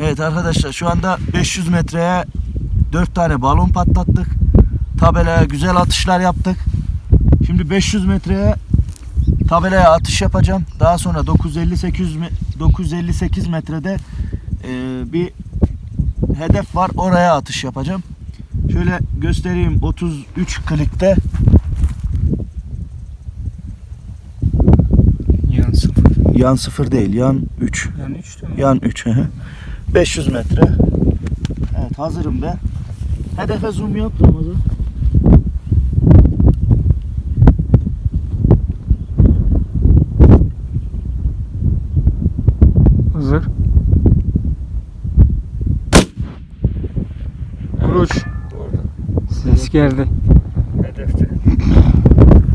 Evet arkadaşlar şu anda 500 metreye 4 tane balon patlattık. Tabelaya güzel atışlar yaptık. Şimdi 500 metreye tabelaya atış yapacağım. Daha sonra 958 me- 958 metrede e, bir hedef var. Oraya atış yapacağım. Şöyle göstereyim 33 klikte Yan sıfır. yan 0 değil yan 3. Yan 3 değil mi? Yan 3. 500 metre. Evet hazırım ben. Hedefe zoom yap Ramazan. Hazır. Vuruş. Ses geldi. Hedefte.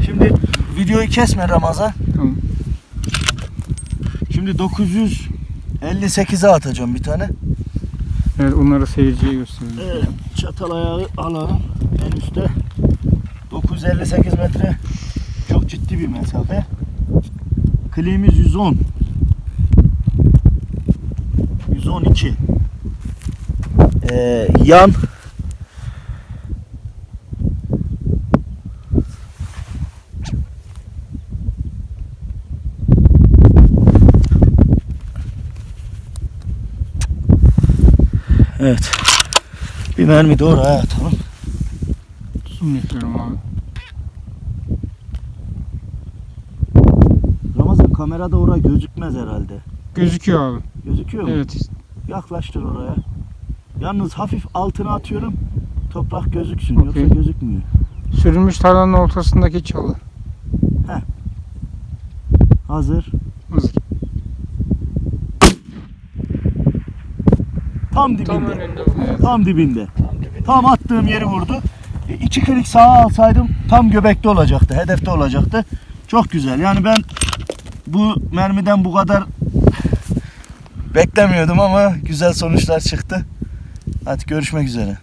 Şimdi videoyu kesme Ramazan. Tamam. Şimdi 958'e atacağım bir tane. Evet onları seyirciye gösterelim. Evet, çatal ayağı alalım. En üstte 958 metre. Çok ciddi bir mesafe. Kliğimiz 110. 112. Ee, yan Evet. Bir mermi de oraya atalım. Zoom yapıyorum abi. Ramazan kamerada oraya gözükmez herhalde. Gözüküyor abi. Gözüküyor mu? Evet. Yaklaştır oraya. Yalnız hafif altına atıyorum. Toprak gözüksün Okey. yoksa gözükmüyor. Sürülmüş tarlanın ortasındaki çalı. Hazır. Hazır. Tam dibinde. Tam önünde. Evet. Tam dibinde. Tam attığım yeri vurdu. E, iki klik sağa alsaydım tam göbekte olacaktı. Hedefte olacaktı. Çok güzel. Yani ben bu mermiden bu kadar beklemiyordum ama güzel sonuçlar çıktı. Hadi görüşmek üzere.